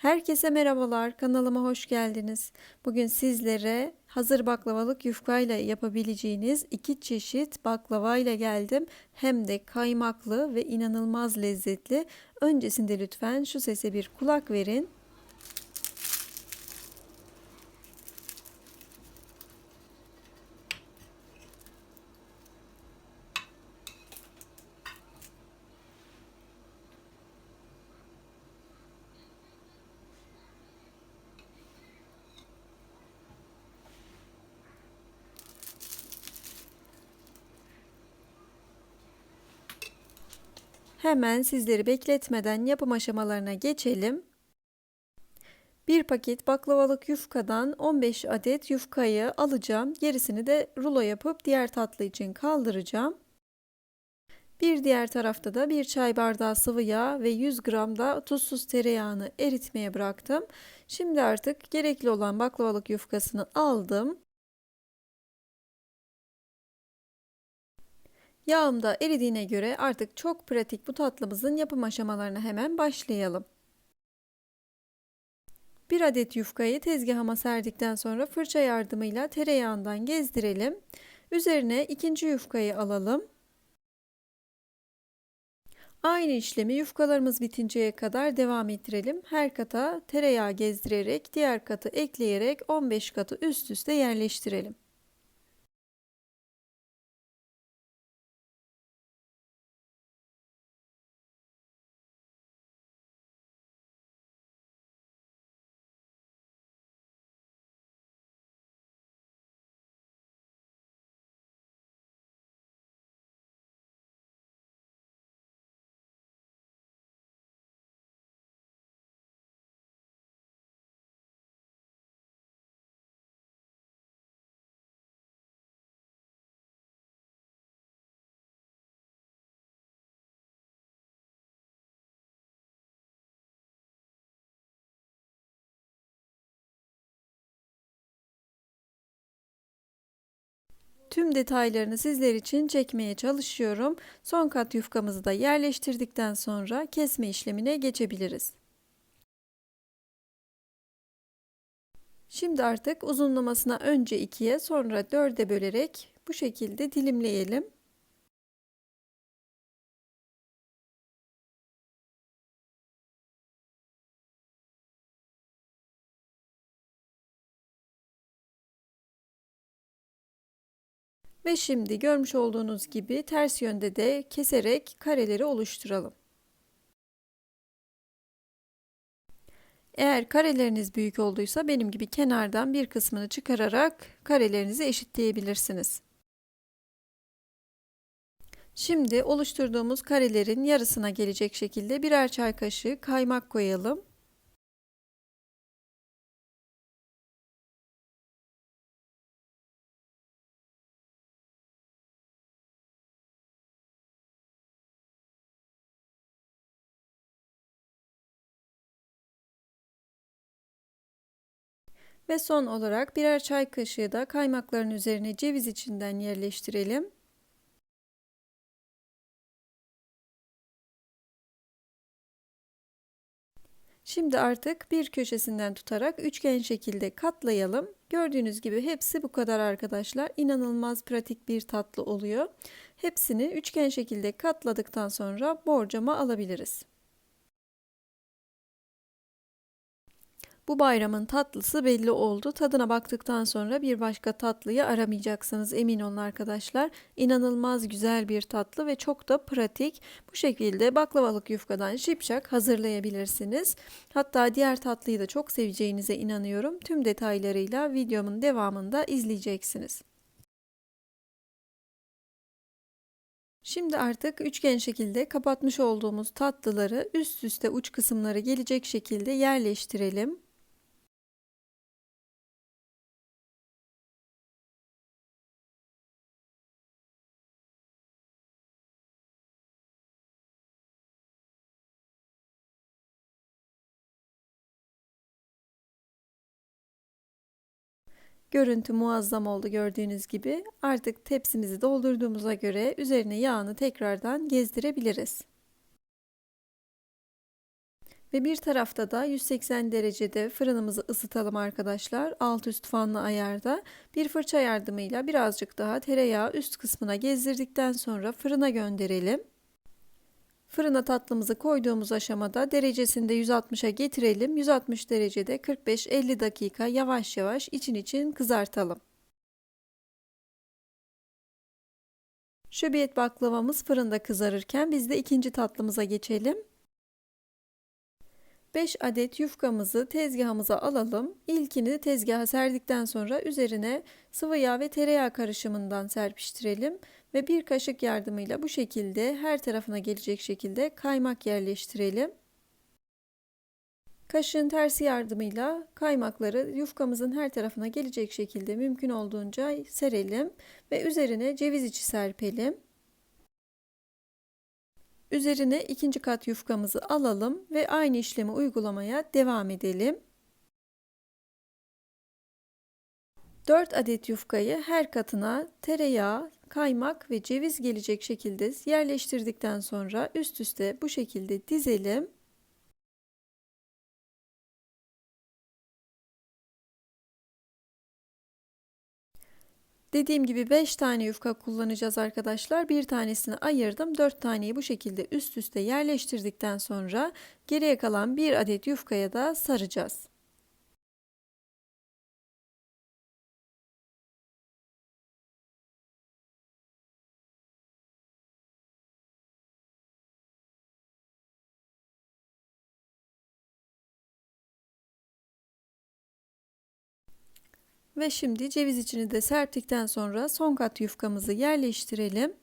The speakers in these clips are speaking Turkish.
Herkese merhabalar, kanalıma hoş geldiniz. Bugün sizlere hazır baklavalık yufkayla yapabileceğiniz iki çeşit baklava ile geldim. Hem de kaymaklı ve inanılmaz lezzetli. Öncesinde lütfen şu sese bir kulak verin. Hemen sizleri bekletmeden yapım aşamalarına geçelim. Bir paket baklavalık yufkadan 15 adet yufkayı alacağım. Gerisini de rulo yapıp diğer tatlı için kaldıracağım. Bir diğer tarafta da bir çay bardağı sıvı yağ ve 100 gram da tuzsuz tereyağını eritmeye bıraktım. Şimdi artık gerekli olan baklavalık yufkasını aldım. Yağım da eridiğine göre artık çok pratik bu tatlımızın yapım aşamalarına hemen başlayalım. Bir adet yufkayı tezgahıma serdikten sonra fırça yardımıyla tereyağından gezdirelim. Üzerine ikinci yufkayı alalım. Aynı işlemi yufkalarımız bitinceye kadar devam ettirelim. Her kata tereyağı gezdirerek diğer katı ekleyerek 15 katı üst üste yerleştirelim. Tüm detaylarını sizler için çekmeye çalışıyorum. Son kat yufkamızı da yerleştirdikten sonra kesme işlemine geçebiliriz. Şimdi artık uzunlamasına önce ikiye sonra dörde bölerek bu şekilde dilimleyelim. Ve şimdi görmüş olduğunuz gibi ters yönde de keserek kareleri oluşturalım. Eğer kareleriniz büyük olduysa benim gibi kenardan bir kısmını çıkararak karelerinizi eşitleyebilirsiniz. Şimdi oluşturduğumuz karelerin yarısına gelecek şekilde birer çay kaşığı kaymak koyalım. Ve son olarak birer çay kaşığı da kaymakların üzerine ceviz içinden yerleştirelim. Şimdi artık bir köşesinden tutarak üçgen şekilde katlayalım. Gördüğünüz gibi hepsi bu kadar arkadaşlar. İnanılmaz pratik bir tatlı oluyor. Hepsini üçgen şekilde katladıktan sonra borcama alabiliriz. Bu bayramın tatlısı belli oldu. Tadına baktıktan sonra bir başka tatlıyı aramayacaksınız emin olun arkadaşlar. İnanılmaz güzel bir tatlı ve çok da pratik. Bu şekilde baklavalık yufkadan şipşak hazırlayabilirsiniz. Hatta diğer tatlıyı da çok seveceğinize inanıyorum. Tüm detaylarıyla videomun devamında izleyeceksiniz. Şimdi artık üçgen şekilde kapatmış olduğumuz tatlıları üst üste uç kısımları gelecek şekilde yerleştirelim. Görüntü muazzam oldu gördüğünüz gibi. Artık tepsimizi doldurduğumuza göre üzerine yağını tekrardan gezdirebiliriz. Ve bir tarafta da 180 derecede fırınımızı ısıtalım arkadaşlar. Alt üst fanlı ayarda. Bir fırça yardımıyla birazcık daha tereyağı üst kısmına gezdirdikten sonra fırına gönderelim. Fırına tatlımızı koyduğumuz aşamada derecesini de 160'a getirelim. 160 derecede 45-50 dakika yavaş yavaş için için kızartalım. Şöbiyet baklavamız fırında kızarırken biz de ikinci tatlımıza geçelim. 5 adet yufkamızı tezgahımıza alalım. İlkini tezgaha serdikten sonra üzerine sıvı yağ ve tereyağı karışımından serpiştirelim ve bir kaşık yardımıyla bu şekilde her tarafına gelecek şekilde kaymak yerleştirelim. Kaşığın tersi yardımıyla kaymakları yufkamızın her tarafına gelecek şekilde mümkün olduğunca serelim ve üzerine ceviz içi serpelim. Üzerine ikinci kat yufkamızı alalım ve aynı işlemi uygulamaya devam edelim. 4 adet yufkayı her katına tereyağı, kaymak ve ceviz gelecek şekilde yerleştirdikten sonra üst üste bu şekilde dizelim. Dediğim gibi 5 tane yufka kullanacağız arkadaşlar. Bir tanesini ayırdım. 4 taneyi bu şekilde üst üste yerleştirdikten sonra geriye kalan bir adet yufkaya da saracağız. Ve şimdi ceviz içini de serptikten sonra son kat yufkamızı yerleştirelim.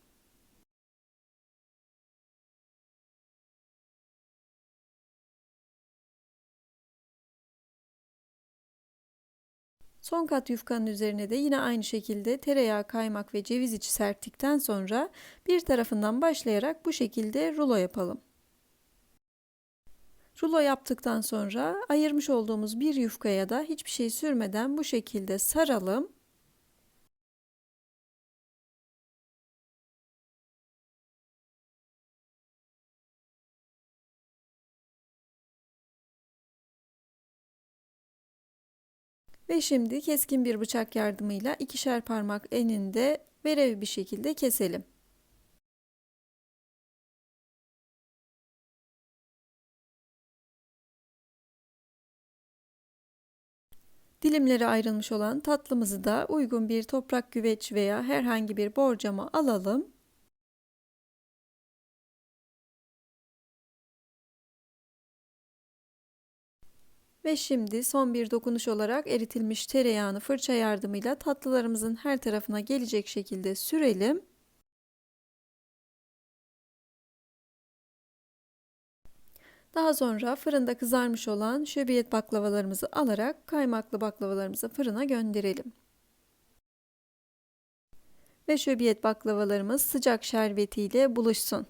Son kat yufkanın üzerine de yine aynı şekilde tereyağı, kaymak ve ceviz içi serptikten sonra bir tarafından başlayarak bu şekilde rulo yapalım. Rulo yaptıktan sonra ayırmış olduğumuz bir yufkaya da hiçbir şey sürmeden bu şekilde saralım. Ve şimdi keskin bir bıçak yardımıyla ikişer parmak eninde verev bir şekilde keselim. Dilimleri ayrılmış olan tatlımızı da uygun bir toprak güveç veya herhangi bir borcama alalım. Ve şimdi son bir dokunuş olarak eritilmiş tereyağını fırça yardımıyla tatlılarımızın her tarafına gelecek şekilde sürelim. Daha sonra fırında kızarmış olan şöbiyet baklavalarımızı alarak kaymaklı baklavalarımızı fırına gönderelim. Ve şöbiyet baklavalarımız sıcak şerbetiyle buluşsun.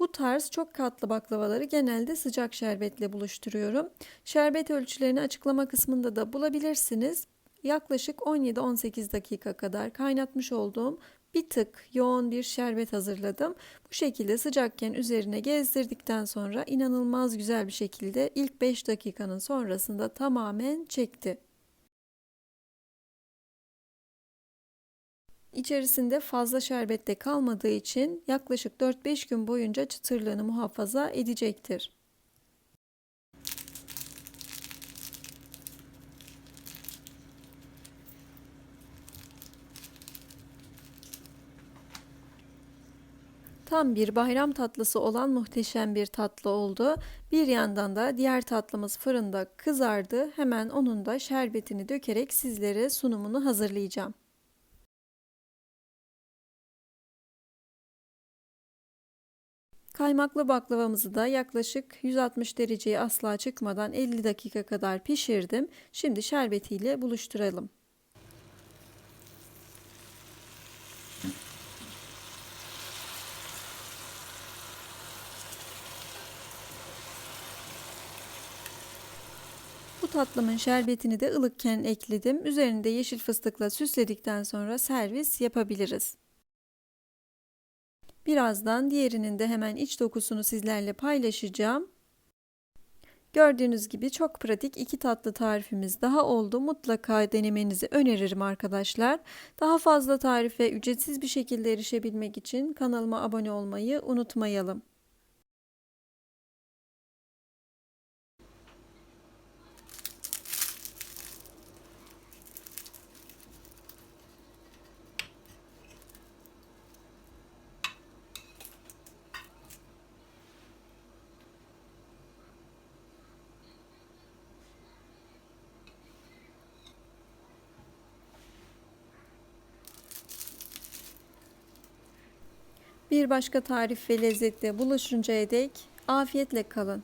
Bu tarz çok katlı baklavaları genelde sıcak şerbetle buluşturuyorum. Şerbet ölçülerini açıklama kısmında da bulabilirsiniz. Yaklaşık 17-18 dakika kadar kaynatmış olduğum bir tık yoğun bir şerbet hazırladım. Bu şekilde sıcakken üzerine gezdirdikten sonra inanılmaz güzel bir şekilde ilk 5 dakikanın sonrasında tamamen çekti. İçerisinde fazla şerbette kalmadığı için yaklaşık 4-5 gün boyunca çıtırlığını muhafaza edecektir. Tam bir bayram tatlısı olan muhteşem bir tatlı oldu. Bir yandan da diğer tatlımız fırında kızardı. Hemen onun da şerbetini dökerek sizlere sunumunu hazırlayacağım. Kaymaklı baklavamızı da yaklaşık 160 dereceye asla çıkmadan 50 dakika kadar pişirdim. Şimdi şerbetiyle buluşturalım. Bu tatlımın şerbetini de ılıkken ekledim. Üzerinde yeşil fıstıkla süsledikten sonra servis yapabiliriz. Birazdan diğerinin de hemen iç dokusunu sizlerle paylaşacağım. Gördüğünüz gibi çok pratik iki tatlı tarifimiz daha oldu. Mutlaka denemenizi öneririm arkadaşlar. Daha fazla tarife ücretsiz bir şekilde erişebilmek için kanalıma abone olmayı unutmayalım. Bir başka tarif ve lezzette buluşuncaya dek afiyetle kalın.